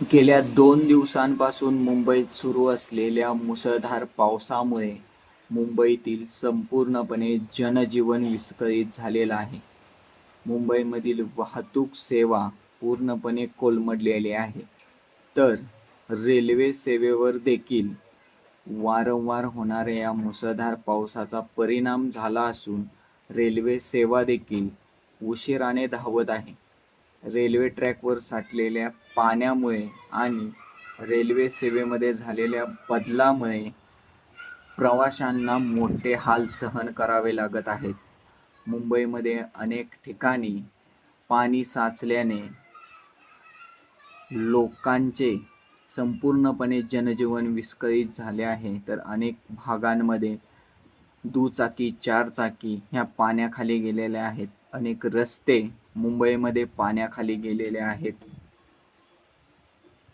गेल्या दोन दिवसांपासून मुंबईत सुरू असलेल्या मुसळधार पावसामुळे मुंबईतील संपूर्णपणे जनजीवन विस्कळीत झालेलं आहे. मुंबईमधील वाहतूक सेवा पूर्णपणे कोलमडलेली आहे. तर रेल्वे सेवेवर देखील वारंवार होणाऱ्या या मुसळधार पावसाचा परिणाम झाला असून रेल्वे सेवा देखील उशिराने धावत आहे. रेल्वे ट्रॅकवर साठलेल्या पाण्यामुळे आणि रेल्वे सेवेमध्ये झालेल्या बदलामुळे प्रवाशांना मोठे हाल सहन करावे लागत आहेत. मुंबईमध्ये अनेक ठिकाणी पाणी साचल्याने लोकांचे संपूर्णपणे जनजीवन विस्कळीत झाले आहे. तर अनेक भागांमध्ये दुचाकी चारचाकी ह्या पाण्याखाली गेलेल्या आहेत. अनेक रस्ते मुंबईमध्ये पाण्याखाली गेलेले आहेत.